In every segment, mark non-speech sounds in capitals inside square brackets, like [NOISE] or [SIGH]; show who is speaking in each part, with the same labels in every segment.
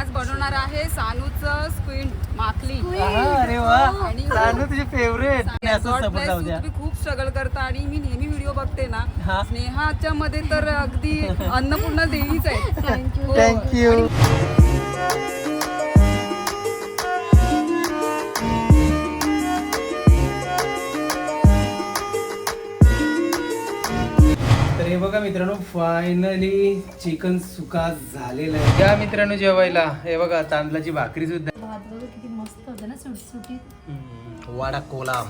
Speaker 1: आज बनवणार आहे सानूचं स्क्विंट माकली
Speaker 2: अरे वा
Speaker 1: आणि-
Speaker 2: सानू तुझी फेवरेट
Speaker 1: God bless you. तुम्ही खूप स्ट्रगल करता आणि मी नेहमी व्हिडिओ बघते ना. स्नेहाच्या मध्ये तर अगदी [LAUGHS] अन्नपूर्णा देवीच आहे हो.
Speaker 2: थँक्यू हे बघा मित्रांनो फायनली चिकन सुका झालेलं आहे. या मित्रांनो जेवायला. हे बघा तांदळाची भाकरी सुद्धा.
Speaker 3: भात बघा किती मस्त होतं ना सुटसुटीत
Speaker 2: वाडा कोलाम.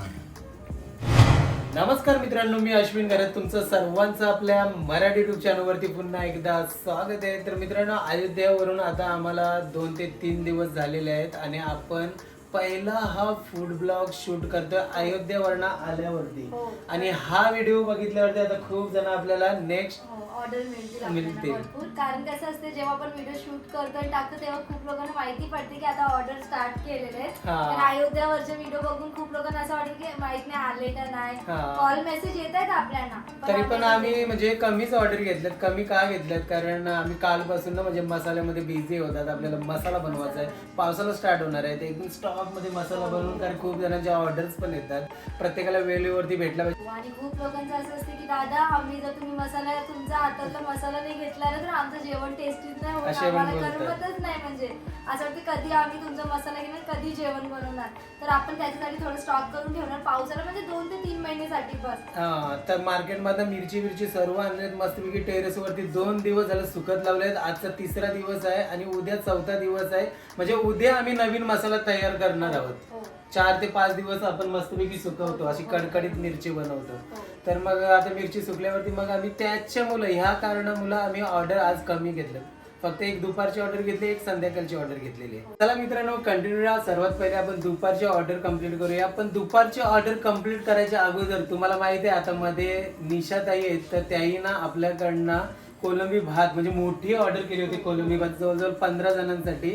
Speaker 2: नमस्कार मित्रांनो मी अश्विन करत तुमचं सर्वांचं आपल्या मराठी युट्यूब चॅनलवरती पुन्हा एकदा स्वागत आहे. तर मित्रांनो अयोध्यावरून आता आम्हाला दोन ते तीन दिवस झालेले आहेत आणि आपण पहिला हा फूड ब्लॉग शूट करतोय अयोध्यावरनं आल्यावरती.
Speaker 3: हो.
Speaker 2: आणि हा व्हिडिओ बघितल्यावरती आता खूप जण आपल्याला नेक्स्ट
Speaker 3: ऑर्डर मिळतील आपल्याला
Speaker 2: मिळतील.
Speaker 3: भरपूर. कारण कसं असते जेव्हा आपण व्हिडिओ शूट करतो आणि टाकतो तेव्हा खूप लोकांना माहिती पडते की आता ऑर्डर स्टार्ट केलेले आहेत.
Speaker 2: हा.
Speaker 3: तर अयोध्यावरचे व्हिडिओ बघून खूप लोकांना असं वाटतं की माहीत नाही आले का नाही.
Speaker 2: हा.
Speaker 3: कॉल मेसेज येत आहेत आपल्याला.
Speaker 2: तरी पण आम्ही म्हणजे कमीच ऑर्डर घेतल्यात कमी का घेतल्यात कारण आम्ही कालपासून ना म्हणजे मसाल्यामध्ये बिझी होतात आपल्याला मसाला बनवायचा आहे. पावसाला स्टार्ट होणार आहे. ते एकदम स्टॉक मध्ये मसाला बनवून कारण खूप जणांच्या ऑर्डर्स पण येतात. प्रत्येकाला वेळेवरती भेटला पाहिजे.
Speaker 3: आणि खूप लोकांचं असं असतं की दादा आम्ही जर तुम्ही मसाला तुमचा हातातला मसाला नाही घेतला ना तर आमचं जेवण टेस्टीच नाही होत
Speaker 2: असे पण
Speaker 3: आम्हाला
Speaker 2: बोलतात.
Speaker 3: करमतच नाही म्हणजे. असं वाटतं कधी आम्ही तुमचा मसाला घेणार कधी जेवण बनवणार? तर आपण त्याच्यासाठी थोडं स्टॉक करून ठेवणार पावसाला म्हणजे दोन ते तीन महिन्यासाठी बस
Speaker 2: हा तर मार्केटमधनं मिरची मिरची सर्व आणलेत. मस्तपैकी टेरेस वरती दोन दिवस झाले सुकत लावलेत. आजचा तिसरा दिवस आहे आणि उद्या चौथा दिवस आहे. म्हणजे उद्या आम्ही नवीन मसाला तयार करणार आहोत.
Speaker 3: हो.
Speaker 2: चार ते पाच दिवस आपण मस्तपैकी सुकवतो अशी कडकडीत मिरची बनवतो.
Speaker 3: हो.
Speaker 2: तर मग आता मिरची सुकल्यावरती मग आम्ही त्याच्यामुळं ह्या कारणामुळं आम्ही ऑर्डर आज कमी घेतलं. फक्त एक दुपारची ऑर्डर घेतली एक संध्याकाळची ऑर्डर घेतलेली आहे. चला मित्रांनो कंटिन्यू राहा. सर्वात पहिले आपण दुपारची ऑर्डर कंप्लीट करूया. पण दुपारची ऑर्डर कंप्लीट करायच्या अगोदर तुम्हाला माहिती आहे आता मध्ये निशाताई आहेत तर त्याही ना आपल्याकडनं कोलंबी भात म्हणजे मोठी ऑर्डर केली होती कोलंबी भात जवळजवळ पंधरा जणांसाठी.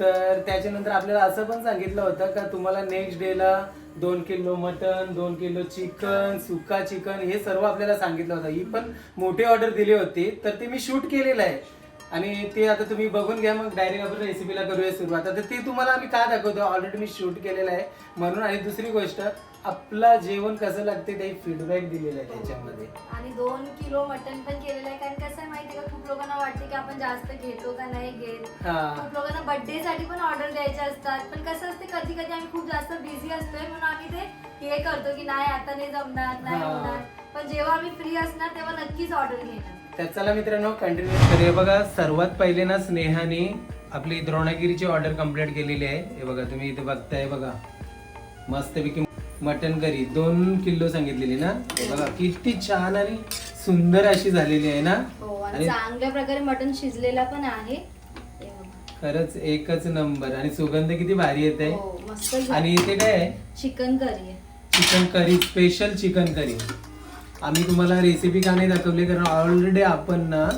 Speaker 2: तर त्याच्यानंतर आपल्याला असं पण सांगितलं होतं का तुम्हाला नेक्स्ट डेला दोन किलो मटन दोन किलो चिकन सुका चिकन हे सर्व आपल्याला सांगितलं होतं. ही पण मोठी ऑर्डर दिली होती. तर ते मी शूट केलेलं आहे. आणि ते आता तुम्ही बघून घ्या मग डायरेक्ट आपण रेसिपीला करूया सुरुवात. आता ते तुम्हाला आम्ही का दाखवतो ऑलरेडी मी शूट केलेलं आहे. म्हणून आणि दुसरी गोष्ट आपला जेवण कसं लागते ते फीडबॅक दिलेलं आहे त्याच्यामध्ये.
Speaker 3: आणि दोन किलो मटन पण केलेलं आहे. कारण कसं आहे माहिती का? खूप लोकांना वाटते की आपण जास्त घेतो का नाही घेत. खूप लोकांना बर्थडे साठी पण ऑर्डर द्यायचे असतात. पण कसं असते कधी कधी आम्ही खूप जास्त बिझी असतोय. म्हणून आम्ही ते हे करतो की नाही आता नाही जमणार नाही. होणार. पण जेव्हा आम्ही फ्री असणार तेव्हा नक्कीच ऑर्डर घेणार.
Speaker 2: तर चला मित्रांनो कंटिन्यू तर हे बघा सर्वात पहिले ना स्नेहाने आपली द्रोणागिरीची ऑर्डर कंप्लीट केलेली आहे. हे बघा तुम्ही इथे बघताय बघा. मस्तपैकी मटन करी. दोन किलो सांगितलेली ना? हे बघा किती छान आणि सुंदर अशी झालेली आहे ना?
Speaker 3: हो आणि चांगल्या प्रकारे मटन शिजलेला पण आहे.
Speaker 2: खरंच एकच नंबर. आणि सुगंध किती भारी येत आहे.
Speaker 3: हो
Speaker 2: आणि इथे काय आहे?
Speaker 3: Chicken curry
Speaker 2: chicken curry special chicken curry. आम्ही तुम्हाला रेसिपी का नाही दाखवली कारण ऑलरेडी आपण ना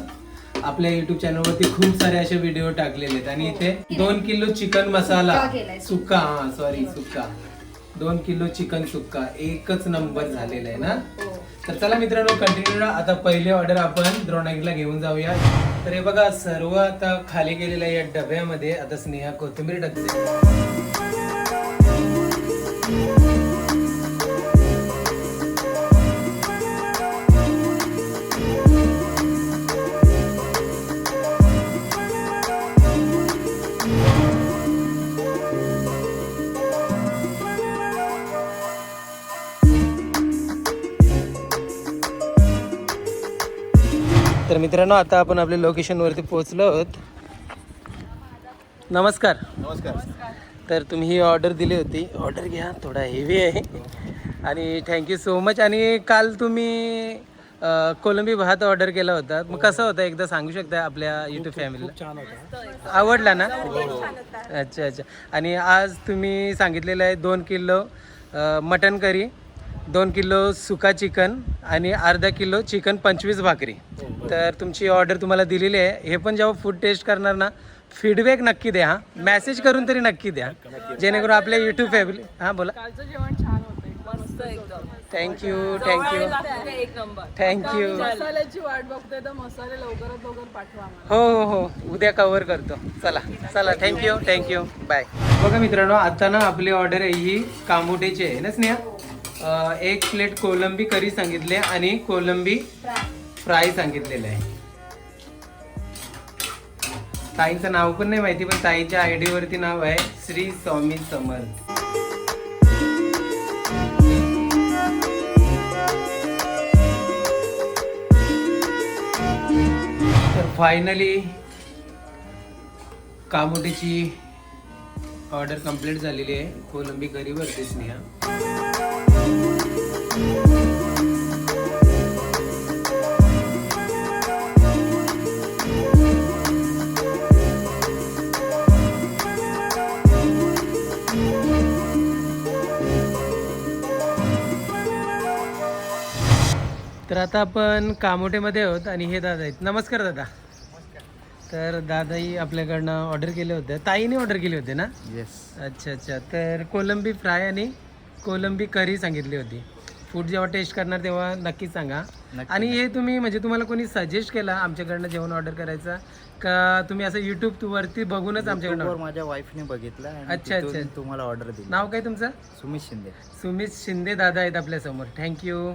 Speaker 2: आपल्या युट्यूब चॅनलवरती खूप सारे असे व्हिडिओ टाकलेले आहेत. आणि इथे दोन किलो चिकन मसाला.
Speaker 3: सुक्का
Speaker 2: हा सॉरी सुक्का दोन किलो चिकन सुक्का एकच नंबर झालेला आहे ना?
Speaker 3: हो.
Speaker 2: तर चला मित्रांनो कंटिन्यू आता पहिले ऑर्डर आपण द्रोणागिरीला घेऊन जाऊया. तर हे बघा सर्व आता खाली गेलेल्या या डब्यामध्ये. आता स्नेहा कोथिंबीर टाकते. मित्रांनो आता आपण आपल्या लोकेशनवरती पोहोचलो आहोत. नमस्कार.
Speaker 4: नमस्कार.
Speaker 2: तर तुम्ही ही ऑर्डर दिली होती. ऑर्डर घ्या थोडा हेवी आहे. आणि थँक्यू सो मच आणि काल तुम्ही अ, कोलंबी भात ऑर्डर केला होता. मग कसं होतं? एकदा सांगू शकता आपल्या युट्यूब फॅमिलीला
Speaker 4: छान होता.
Speaker 2: आवडला ना? अच्छा अच्छा. आणि आज तुम्ही सांगितलेलं आहे दोन किलो अ, मटन करी. दोन किलो सुका चिकन आणि अर्धा किलो चिकन पंचवीस भाकरी. तर तुमची ऑर्डर तुम्हाला दिलेली आहे. हे पण जेव्हा फूड टेस्ट करणार ना फीडबॅक नक्की द्या हां. मेसेज करून तरी नक्की द्या. जेणेकरून आपल्या युट्यूब फॅमिली हां बोला.
Speaker 1: कालचं जेवण छान होतं. मस्त एकदम.
Speaker 2: थँक्यू थँक्यू
Speaker 1: एक नंबर
Speaker 2: थँक्यू
Speaker 1: मसाल्याची वाट बघतोय तर मसाले लवकरात लवकर पाठवा आम्हाला.
Speaker 2: हो हो हो. उद्या कव्हर करतो. चला चला. थँक्यू थँक्यू बाय बघा मित्रांनो आता ना आपली ऑर्डर आहे ही कामोटेची आहे ना स्नेहा? एक प्लेट कोलंबी करी सांगितले आणि कोलंबी फ्राय सांगितलेलं आहे. ताईंचं नाव पण नाही माहिती पण ताईच्या आय डी वरती नाव आहे श्री स्वामी समर्थ. तर फायनली कामोटीची ऑर्डर कंप्लीट झालेली आहे. कोलंबी करीवरती स्नेहा. तर आता आपण कामोटेमध्ये आहोत आणि हे दादा आहेत. नमस्कार दादा. तर दादाही आपल्याकडनं ऑर्डर केले होते. ताईने ऑर्डर केले होते ना?
Speaker 4: येस
Speaker 2: अच्छा अच्छा. तर कोलंबी फ्राय आणि कोलंबी करी सांगितली होती. फूड जेव्हा टेस्ट करणार तेव्हा नक्कीच सांगा. आणि हे तुम्ही म्हणजे तुम्हाला कोणी सजेस्ट केला आमच्याकडनं जेवण ऑर्डर करायचं? का तुम्ही असं युट्यूब वरती बघूनच आमच्याकडनं
Speaker 4: माझ्या वाईफने बघितलं
Speaker 2: अच्छा, अच्छा.
Speaker 4: तुम्हाला ऑर्डर दिली.
Speaker 2: नाव काय तुमचं?
Speaker 4: सुमित शिंदे.
Speaker 2: सुमित शिंदे दादा आहेत आपल्यासमोर. थँक्यू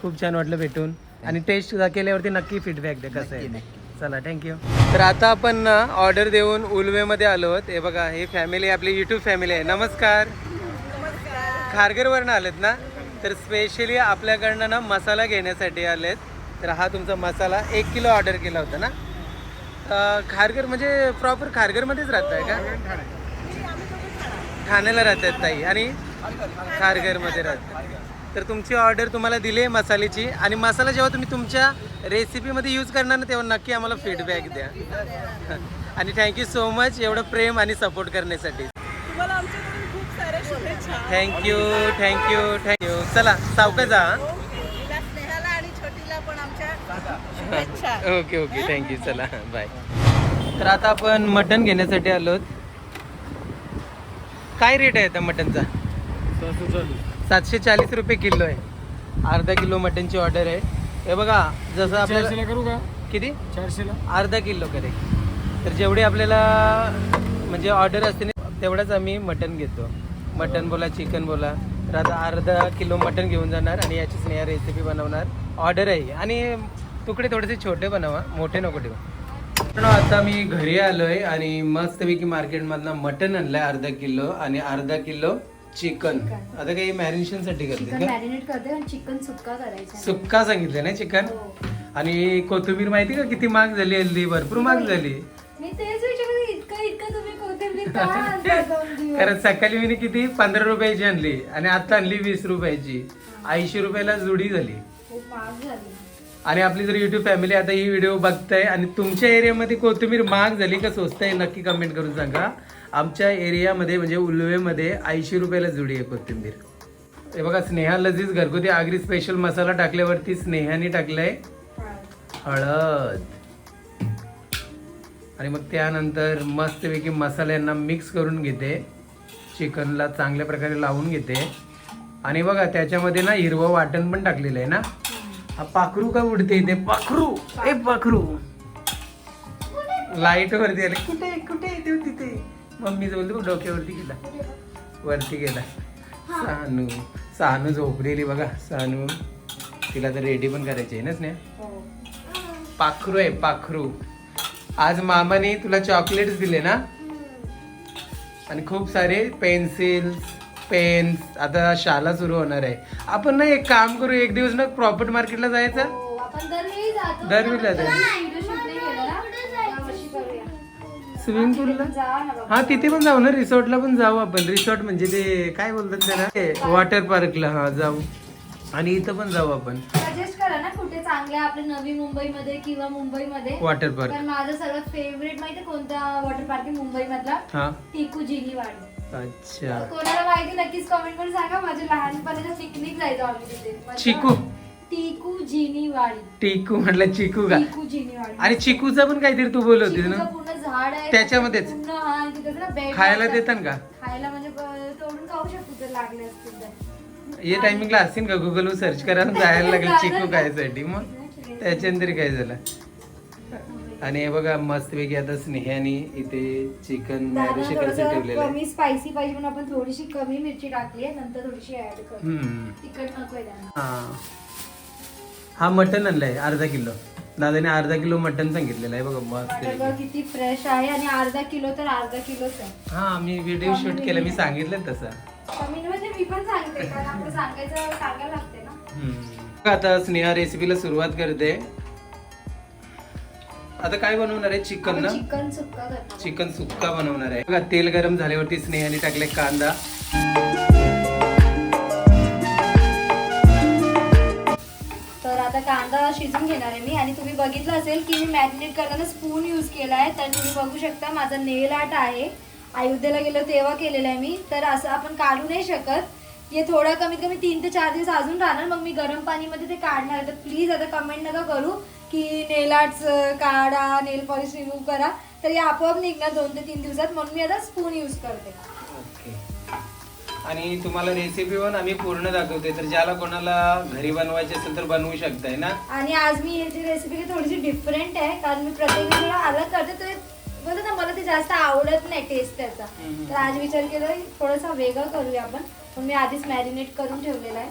Speaker 2: खूप छान वाटलं भेटून. आणि टेस्ट केल्यावरती नक्की फीडबॅक द्या कसं आहे. चला थँक्यू तर आता आपण ऑर्डर देऊन उलवेमध्ये आलो आहोत. हे बघा हे फॅमिली आपली युट्यूब फॅमिली आहे. नमस्कार. खारघरवरनं आलेत ना? तर स्पेशली आपल्याकडनं ना मसाला घेण्यासाठी आलेत. तर हा तुमचा मसाला एक किलो ऑर्डर केला होता ना? खारघर म्हणजे प्रॉपर खारघरमध्येच आहे का? ठाण्याला राहतात ताई. आणि खारघरमध्ये राहतात. तर तुमची ऑर्डर तुम्हाला दिली आहे मसाल्याची. आणि मसाला जेव्हा तुम्ही तुमच्या रेसिपीमध्ये यूज करणार ना तेव्हा नक्की आम्हाला फीडबॅक द्या. [LAUGHS] आणि थँक्यू सो मच एवढं प्रेम आणि सपोर्ट करण्यासाठी
Speaker 1: तुम्हाला आमच्याकडून खूप साऱ्या शुभेच्छा
Speaker 2: थँक्यू थँक्यू थँक्यू चला सावका जा
Speaker 1: तिला स्नेहाला आणि छोटीला पण आमच्या शुभेच्छा.
Speaker 2: ओके ओके थँक्यू चला बाय तर आता आपण मटन घेण्यासाठी आलो काय रेट आहे आता मटनचा सातशे चाळीस रुपये किलो आहे. अर्धा किलो मटनची ऑर्डर आहे. हे बघा जसं आपल्याला
Speaker 4: करू का?
Speaker 2: किती?
Speaker 4: चारशेला.
Speaker 2: अर्धा किलो करे तर जेवढी आपल्याला म्हणजे ऑर्डर असते ना तेवढंच आम्ही मटन घेतो. मटन बोला चिकन बोला. तर आता अर्धा किलो मटन घेऊन जाणार आणि याची स्नेहा रेसिपी बनवणार. ऑर्डर आहे. आणि तुकडे थोडेसे छोटे बनवा. मोठे नको ठेवू. आता मी घरी आलोय आणि मस्तपैकी मार्केटमधनं मटन आणलंय अर्धा किलो आणि अर्धा किलो चिकन. आता काही मॅरिनेशनसाठी करते
Speaker 3: चिकन सुक्का करायचा.
Speaker 2: सुक्का सांगितलं ना चिकन?
Speaker 3: हो.
Speaker 2: आणि कोथिंबीर माहिती का? किती महाग झाली हल्ली भरपूर महाग झाली [LAUGHS] कारण सकाळी मी किती पंधरा रुपयाची आणली आणि आता आणली वीस रुपयाची. ऐंशी रुपयाला जुडी झाली. आणि आपली जर युट्यूब फॅमिली आता ही व्हिडिओ बघताय आणि तुमच्या एरियामध्ये कोथिंबीर महाग झाली का स्वस्त आहे नक्की कमेंट करून सांगा. आमच्या एरियामध्ये म्हणजे उल्वेमध्ये ऐंशी रुपयाला जुडी आहे कोथिंबीर. हे बघा स्नेहा लजीज घरगुती आगरी स्पेशल मसाला टाकल्यावरती स्नेहाने टाकलाय. हळद. आणि मग त्यानंतर मस्तपैकी मसाल्यांना मिक्स करून घेते. चिकनला चांगल्या प्रकारे लावून घेते. आणि बघा त्याच्यामध्ये ना हिरवं वाटण पण टाकलेलं आहे ना? हा पाखरू का उडते इथे? पाखरू! ए पाखरू! लाइट वरती आले. कुठे कुठे येते तिथे? मम्मी बोलते बघ, डोक्यावरती गेला. वरती गेला. सानू. सानू झोपलेली बघा सानू. तिला तर रेडी पण करायची आहे ना स्नेहा?
Speaker 3: हो.
Speaker 2: पाखरू आहे पाखरू. आज मामाने तुला चॉकलेट्स दिले ना? आणि खूप सारे पेन्सिल्स पेन्स आता शाळा सुरू होणार आहे. आपण ना एक काम करू एक दिवस ना प्रॉपर्ट मार्केटला जायचं?
Speaker 3: हो,
Speaker 2: दरवेळीला
Speaker 3: करूया.
Speaker 2: स्विमिंग पूलला. हा तिथे पण जाऊ ना. रिसॉर्टला पण जाऊ आपण. रिसॉर्ट म्हणजे ते काय बोलतात त्याला? वॉटर पार्कला हा जाऊ. आणि इथं पण जाऊ आपण.
Speaker 3: सजेस्ट करा ना कुठे चांगले आपले नवी मुंबईमध्ये किंवा मुंबईमध्ये.
Speaker 2: वॉटर पार्क
Speaker 3: पण माझं सर्वात फेवरेट माहिती कोणता वॉटर पार्क आहे मुंबई मधला
Speaker 2: हा.
Speaker 3: टिकू जिनी वाडी
Speaker 2: अच्छा
Speaker 3: कोणाला माहिती नक्कीच कमेंट करून सांगा. माझ्या लहानपणाच्या पिकनिक जायचो आम्ही तिथे.
Speaker 2: चिकू.
Speaker 3: टिकू जिनी वाडी
Speaker 2: टिकू म्हटलं चिकू का?
Speaker 3: टिकू जिनी वाडी
Speaker 2: आणि चिकूचा पण काहीतरी तू बोलत होतीस
Speaker 3: चिकूचं
Speaker 2: ना
Speaker 3: पूर्ण झाड आहे.
Speaker 2: त्याच्यामध्येच?
Speaker 3: पूर्ण हा तिथे ना बेड
Speaker 2: खायला देतात का?
Speaker 3: खायला म्हणजे ब- तोडून खाऊ शकतो जर लागले असतील तर.
Speaker 2: या टायमिंगला असतील का? गुगल सर्च करायला जायला लागेल चिकू खायसाठी. मग त्याच्यानंतर काय झालं? आणि हे बघा मस्तपैकी आता स्नेहाने इथे चिकन करायचं
Speaker 3: थोडंसं
Speaker 2: ठेवलेलं आहे.
Speaker 3: कमी स्पायसी पाहिजे म्हणून आपण थोडीशी कमी मिरची टाकली आहे नंतर थोडीशी ऍड करू.
Speaker 2: हम्म.
Speaker 3: तिखट नको
Speaker 2: हा. हा मटन आणलंय अर्धा किलो. दादाने अर्धा किलो मटन सांगितलेलं आहे. बघा मस्त
Speaker 3: बघा
Speaker 2: पैकी.
Speaker 3: किती फ्रेश आहे. आणि अर्धा किलो तर अर्धा किलोच आहे.
Speaker 2: हा मी व्हिडिओ शूट केला मी सांगितलं तसं.
Speaker 3: कमी म्हणजे मी पण सांगते कारण आपण सांगायचं सांगायला लागते ना.
Speaker 2: हम्म. आता स्नेहा रेसिपीला सुरुवात करते. आता काय बनवणार आहे? चिकन ना?
Speaker 3: चिकन सुक्का.
Speaker 2: चिकन सुक्का बनवणार आहे. बघा तेल गरम झाल्यावरती स्नेहाने टाकले कांदा.
Speaker 3: तर आता कांदा शिजून घेणार आहे मी. आणि तुम्ही बघितलं असेल की मी मॅरिनेट करताना स्पून यूज केला आहे तर तुम्ही बघू शकता माझा नेल आर्ट आहे. अयोध्येला गेलो तेव्हा केलेला आहे मी. तर असं आपण काढू नाही शकत. हे थोडं कमीत कमी तीन ते चार दिवस अजून राहणार. मग मी गरम पाणीमध्ये ते काढणार तर प्लीज आता कमेंट नका करू की नेल आर्ट्स काढा नेल पॉलिश रिमूव्ह करा. तर हे आपोआप निघणार दोन ते तीन दिवसात. म्हणून मी आता स्पून यूज करते.
Speaker 2: ओके आणि तुम्हाला रेसिपी पण आम्ही पूर्ण दाखवते तर ज्याला कोणाला घरी बनवायची असेल तर बनवू शकताय ना?
Speaker 3: आणि आज मी याची रेसिपी थोडीशी डिफरंट आहे. कारण मी प्रत्येक वेळेला अलग करते. तर बोलतो ना मला ते जास्त आवडत नाही टेस्ट त्याचा. तर आज विचार केला की थोडासा वेगळं करूया आपण. पण मी आधीच मॅरिनेट करून ठेवलेला आहे.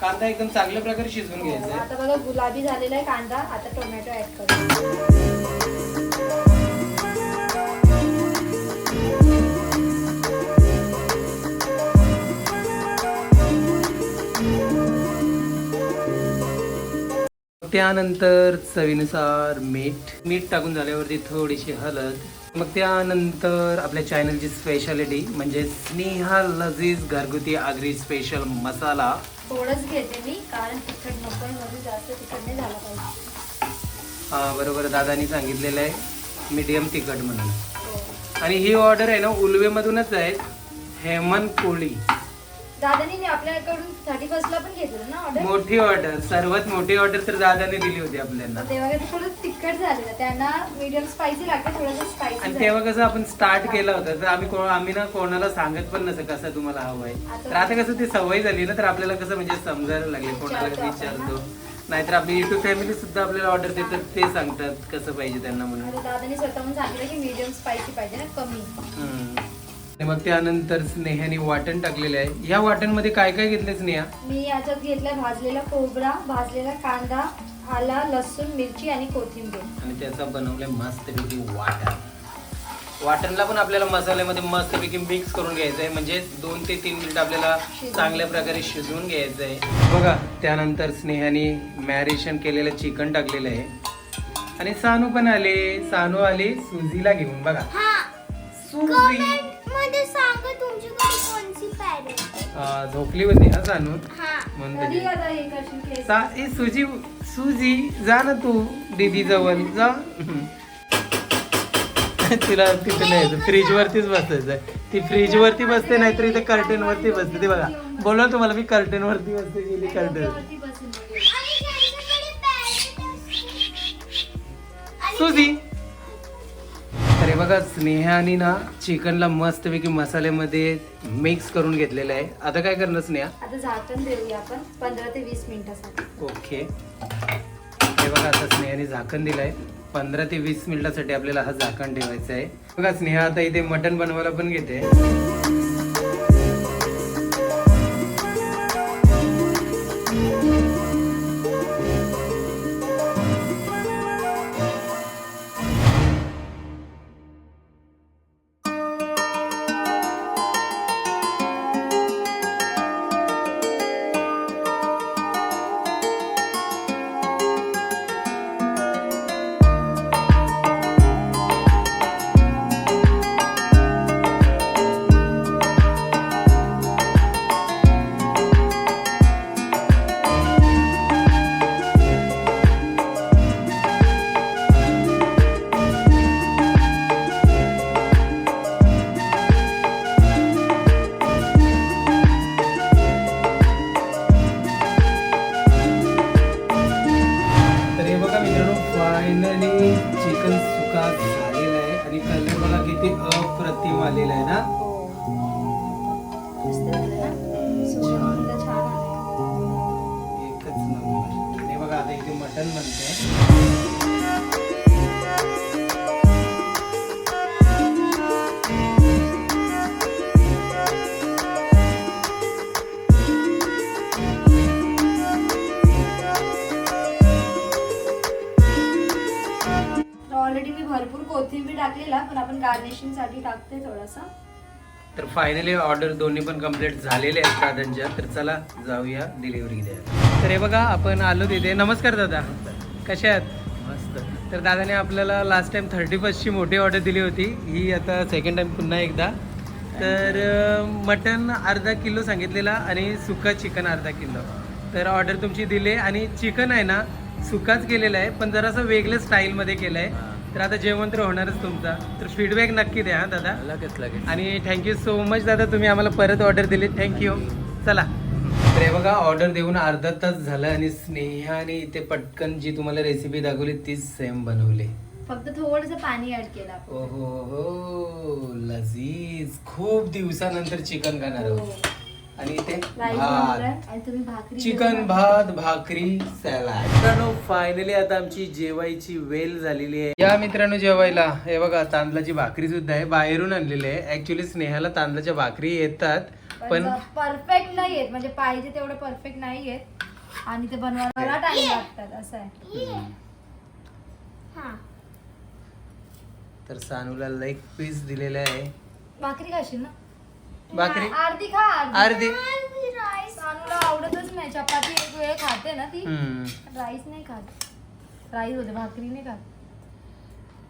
Speaker 2: कांदा एकदम चांगल्या प्रकारे शिजवून घ्यायचा आहे.
Speaker 3: आता बघा गुलाबी झालेला आहे कांदा. आता टोमॅटो ऍड करू.
Speaker 2: त्यानंतर चवीनुसार मीठ. मीठ टाकून झाल्यावरती थोडीशी हळद. मग त्यानंतर आपल्या चॅनलची स्पेशालिटी म्हणजे स्नेहा लजीज घरगुती आगरी स्पेशल मसाला.
Speaker 3: थोडंच घेते मी कारण तिखट नको आहे म्हणून जास्त तिखट नाही झाला पाहिजे.
Speaker 2: हा बरोबर. दादानी सांगितलेलं आहे मीडियम तिखट म्हणून.
Speaker 3: हो.
Speaker 2: आणि ही ऑर्डर आहे ना उलवेमधूनच आहे हेमंत कोळी.
Speaker 3: दादानी आपल्याकडून थर्टी फर्स्टला पण घेतलं ना ऑर्डर
Speaker 2: मोठी ऑर्डर सर्वात मोठी ऑर्डर तर दादाने दिली होती आपल्याला.
Speaker 3: तेव्हा ते थोडं तिखट झालेलं त्यांना मीडियम स्पायसी लागतं थोडंसं
Speaker 2: आणि
Speaker 3: स्पायसी
Speaker 2: तेव्हा कसं आपण स्टार्ट केला होता तर आम्ही को- आम्ही ना कोणाला सांगत पण नसं कसं तुम्हाला हवं आहे. तर आता कसं ती सवय झाली ना तर आपल्याला कसं म्हणजे समजायला लागले कोणाला
Speaker 3: आपण
Speaker 2: विचारतो. नाहीतर आपली युट्यूब फॅमिली सुद्धा आपल्याला ऑर्डर देतात ते सांगतात कसं पाहिजे त्यांना म्हणून.
Speaker 3: दादानी स्वतःहून सांगितलं की मीडियम स्पायसी पाहिजे ना कमी.
Speaker 2: हम्म. आणि मग त्यानंतर स्नेहाने वाटण टाकलेले आहे. या वाटणमध्ये काय काय घेतले स्नेहा?
Speaker 3: मी याच्यात घेतला भाजलेला खोबरा भाजलेला कांदा आला लसूण मिरची आणि कोथिंबीर.
Speaker 2: आणि त्याचा बनवलाय मस्तपैकी वाटण. वाटणला पण आपल्याला मसाल्यामध्ये मस्तपैकी मिक्स करून घ्यायचं आहे म्हणजे दोन ते तीन मिनिट आपल्याला. चांगल्या प्रकारे शिजवून घ्यायचं आहे बघा त्यानंतर स्नेहाने मॅरिनेशन केलेलं चिकन टाकलेलं आहे. आणि सानू पण आले. सानू आले सुजीला घेऊन. बघा. सुजी. झोपली होती हा
Speaker 5: हा.
Speaker 3: हे केस?
Speaker 2: सा ए सुजी सुजी जा ना तू दीदी जवळ जा. तिला तिथे नाही फ्रीज वरतीच बसायचं ती फ्रीज वरती बसते नाहीतर इथे कर्टन वरती बसते. ते बघा बोला तुम्हाला मी कर्टन वरती बसते गेली कर्टन सुजी बघा स्नेहाने ना चिकनला मस्तपैकी मसाल्यामध्ये मिक्स करून घेतलेलं आहे. आता काय करणार स्नेहा?
Speaker 3: आता झाकण देऊया आपण पंधरा ते वीस मिनिटासाठी.
Speaker 2: ओके. हे बघा आता स्नेहाने झाकण दिलंय. पंधरा ते वीस मिनिटासाठी आपल्याला हा झाकण ठेवायचा आहे. बघा स्नेहा आता इथे मटण बनवायला पण घेते. फायनली चिकन सुका झालेला आहे. आणि कलर बघा किती अप्रतिम आलेला आहे ना.
Speaker 3: हो.
Speaker 2: एकच नंबर. हे बघा आता इथे मटन बनते
Speaker 3: टाकलेला पण आपण गार्निशिंगसाठी टाकते थोडासा.
Speaker 2: तर फायनली ऑर्डर दोन्ही पण कंप्लीट झालेले आहेत दादांच्या. तर चला जाऊया डिलिव्हरी द्या तर हे बघा आपण आलो तिथे. नमस्कार दादा. कसे आहात?
Speaker 4: मस्त.
Speaker 2: तर दादाने आपल्याला लास्ट टाइम थर्टी फर्स्टची मोठी ऑर्डर दिली होती. ही आता सेकंड टाइम पुन्हा एकदा. तर मटन अर्धा किलो सांगितलेला आणि सुका चिकन अर्धा किलो. तर ऑर्डर तुमची दिली आणि चिकन आहे ना सुकाच केलेला आहे पण जरासं वेगळ्या स्टाईलमध्ये केलं आहे तर आता जेवण तर होणारच तुमचा. तर फीडबॅक नक्की द्या हा दादा.
Speaker 4: लगेच लगेच.
Speaker 2: आणि थँक्यू सो मच दादा तुम्ही आम्हाला परत ऑर्डर दिली. थँक्यू चला. तर हे बघा ऑर्डर देऊन अर्धा तास झालं आणि स्नेहाने इथे पटकन जी तुम्हाला रेसिपी दाखवली तीच सेम बनवली.
Speaker 3: फक्त थोडस पाणी ऍड केलं आपण.
Speaker 2: ओहो हो लजीज. खूप दिवसानंतर चिकन खाणार
Speaker 3: हो.
Speaker 2: आहोत आणि इथे
Speaker 3: राईस
Speaker 2: भात.
Speaker 3: बनवलाय. आणि तुम्ही भाकरी
Speaker 2: चिकन. भात भाकरी सॅलाड. मित्रांनो फायनली आता आमची जेवायची वेल झालेली आहे. या मित्रांनो जेवायला. हे बघा तांदळाची भाकरी सुद्धा आहे. बाहेरून आणलेली आहे. ऍक्च्युली स्नेहाला तांदळाच्या भाकरी येतात. पण
Speaker 3: परफेक्ट नाही येत म्हणजे पाहिजे तेवढं परफेक्ट नाही येत आणि ते बनवायला टाइम लागतात. असं आहे.
Speaker 5: हा.
Speaker 2: तर सानूला लेग पीस दिलेला आहे.
Speaker 3: भाकरी खाशील ना?
Speaker 2: भाकरी?
Speaker 3: अर्धी खा अर्धी. सानूला आवडतच नाही. चपाती एक वेळ खाते ना ती.
Speaker 2: हम्म.
Speaker 3: राईस नाही खात. राईस होते भाकरी नाही खात.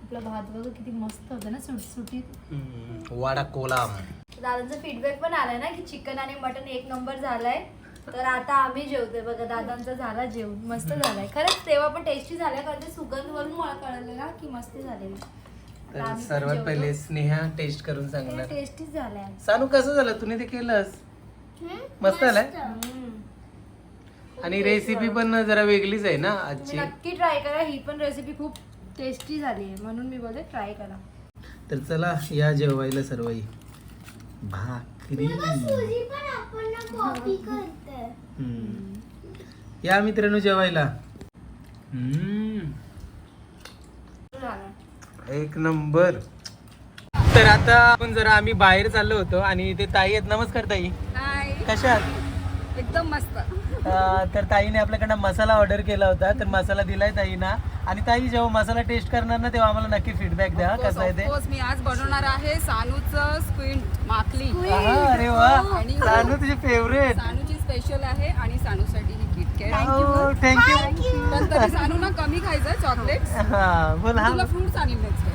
Speaker 3: आपला भात बघा किती मस्त होतं ना सुटसुटीत
Speaker 2: हम्म. वाडा कोलाम.
Speaker 3: दादांचा फीडबॅक पण आलाय ना की चिकन आणि मटन एक नंबर झालाय. तर आता आम्ही जेवतोय. बघा दादांचा झाला जेवण. मस्त झालाय. खरंच तेव्हा पण टेस्टी झालाय कारण ते सुगंध वरून मला कळलं ना की मस्त झालेलं.
Speaker 2: तर सर्वात पहिले स्नेहा टेस्ट करून सांगणार.
Speaker 3: टेस्टीच झालाय.
Speaker 2: सानू कसं झालं? तुम्ही ते केलंस? मस्त
Speaker 3: हम्म.
Speaker 2: आणि रेसिपी पण जरा वेगळीच आहे ना
Speaker 3: तुम्ही
Speaker 2: आजची
Speaker 3: नक्की ट्राय करा. ही पण रेसिपी खूप टेस्टी झाली आहे. म्हणून मी बोलते ट्राय करा.
Speaker 2: तर चला या जेवायला सर्वही. भाकरी. हम्म. या मित्रांनो जेवायला. हम्म. एक नंबर. तर आता आपण जरा आम्ही बाहेर चाललो होतो आणि ते ताई आहेत. नमस्कार ताई. कशा आहात?
Speaker 1: एकदम मस्त.
Speaker 2: तर ताईने आपल्याकडनं मसाला ऑर्डर केला होता. तर मसाला दिलाय ताईना. आणि ताई जेव्हा मसाला टेस्ट करणार ना तेव्हा आम्हाला नक्की फीडबॅक द्या. कसं आहे ते?
Speaker 1: मी आज बनवणार आहे सानूचं स्क्विंट माकली
Speaker 2: अरे वा.
Speaker 1: आणि-
Speaker 2: सानू तुझी फेवरेट
Speaker 1: सानूची स्पेशल आहे आणि सानूसाठी ही किटकॅट
Speaker 2: थँक्यू
Speaker 1: पण तरी सानू ना कमी खायचं चॉकलेट
Speaker 2: हा बोल हा.
Speaker 1: तुला फ्रुट्स आणीन नेक्स्ट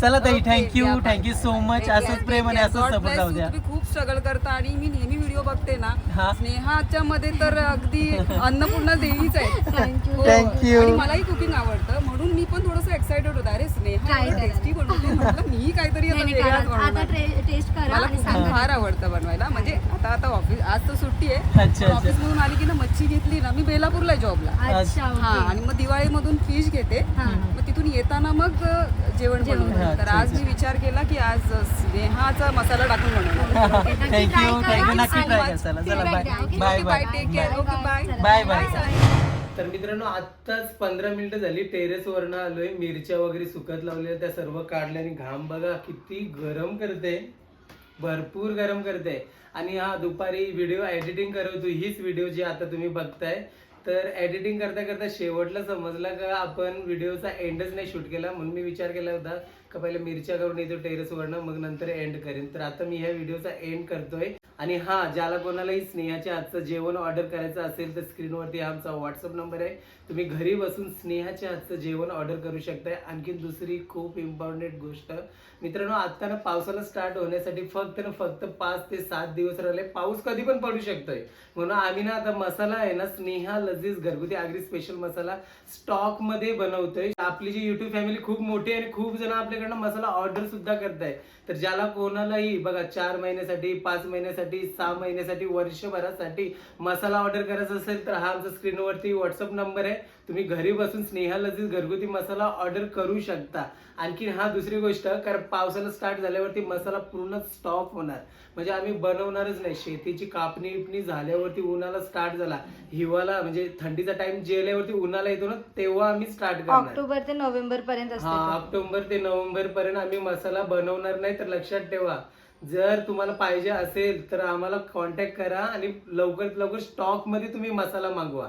Speaker 2: चला ताई थँक्यू थँक्यू सो मच असंच प्रेम आणि असंच सपोर्ट राहू द्या.
Speaker 1: तुम्ही खूप स्ट्रगल करता आणि मी नेहमी व्हिडिओ बघते
Speaker 2: हा.
Speaker 1: ना स्नेहाच्या मध्ये तर अगदी अन्नपूर्णा देवीच आहे. [LAUGHS] हो.
Speaker 2: Thank you.
Speaker 1: आणि मलाही कुकिंग आवडतं म्हणून मी पण थोडस एक्साइटेड होता. अरे स्नेहा टेस्टी बनवते म्हटलं मी काहीतरी आता वेगळाच
Speaker 3: आता
Speaker 1: बनवणार.
Speaker 3: टेस्ट करा
Speaker 1: मला
Speaker 3: आणि
Speaker 1: कुकिंग फार आवडतं बनवायला. म्हणजे आता आता ऑफिस आज तर सुट्टी आहे.
Speaker 2: अच्छा.
Speaker 1: ऑफिस मधून आली की ना मच्छी घेतली ना मी बेलापूरला आहे जॉबला
Speaker 3: अच्छा
Speaker 1: हा आणि मग दिवाळीमधून फिश घेते. मग तिथून येताना मग अ, जेवण बनवते. तर आज मी विचार केला की आज स्नेहाचा मसाला टाकून बनवणार.
Speaker 2: थँक्यू थँक्यू नक्की चला चला bye bye bye
Speaker 1: take care okay bye
Speaker 2: bye bye तर मित्रांनो आत्ताच पंधरा मिनिटं झाली टेरेस वरनं आलोय. मिरच्या वगैरे सुकत लावल्या त्या सर्व काढल्या आणि घाम बघा किती गरम करते. भरपूर गरम करते. आणि हा दुपारी व्हिडिओ एडिटिंग करत होतो हीच व्हिडिओ जी आता तुम्ही बघताय. तर एडिटिंग करता करता शेवटला समजलं का आपण व्हिडिओचा एंडच नाही शूट केला? म्हणून मी विचार केला होता. का पहिले मिरच्या करून येतो टेरेसवरनं मग नंतर एंड करेन. तर आता मी ह्या व्हिडिओचा एंड करतोय. आणि हा ज्याला कोणालाही स्नेहाच्या आजचं जेवण ऑर्डर करायचं असेल तर स्क्रीनवरती हा आमचा व्हॉट्सअप नंबर आहे. तुम्ही घरी बसून स्नेहाच्या आजचं जेवण ऑर्डर करू शकताय. आणखी दुसरी खूप इम्पॉर्टंट गोष्ट मित्रांनो आता ना पावसाला स्टार्ट होण्यासाठी फक्त ना फक्त पाच ते सात दिवस राहिले. पाऊस कधी पण पडू शकतोय. म्हणून आम्ही ना आता मसाला आहे ना स्नेहा लजीज घरगुती आगरी स्पेशल मसाला स्टॉकमध्ये बनवतोय. आपली जी युट्यूब फॅमिली खूप मोठी आहे आणि खूप जण आपल्याकडनं मसाला ऑर्डर सुद्धा करताय. तर ज्याला कोणालाही बघा चार महिन्यासाठी पाच महिन्यासाठी सहा महिन्यासाठी वर्षभरासाठी मसाला ऑर्डर करायचा असेल तर हा आमचा स्क्रीनवरती व्हॉट्सअप नंबर आहे. तुम्ही घरी बसून स्नेहा लजीज घरगुती मसाला ऑर्डर करू शकता. आणखी हा दुसरी गोष्ट कारण पावसाला स्टार्ट झाल्यावरती मसाला पूर्ण स्टॉप होणार. म्हणजे आम्ही बनवणारच नाही. शेतीची कापणी बिपणी झाल्यावरती उन्हाला स्टार्ट झाला. हिवाळा म्हणजे थंडीचा टाइम जेल्यावरती उन्हाला येतो ना तेव्हा आम्ही स्टार्ट करणार.
Speaker 3: ऑक्टोबर ते नोव्हेंबर पर्यंत
Speaker 2: हा ऑक्टोबर ते नोव्हेंबर पर्यंत आम्ही मसाला बनवणार नाही तर लक्षात ठेवा. जर तुम्हाला पाहिजे असेल तर आम्हाला कॉन्टॅक्ट करा आणि लवकरात लवकर स्टॉकमध्ये तुम्ही मसाला मागवा.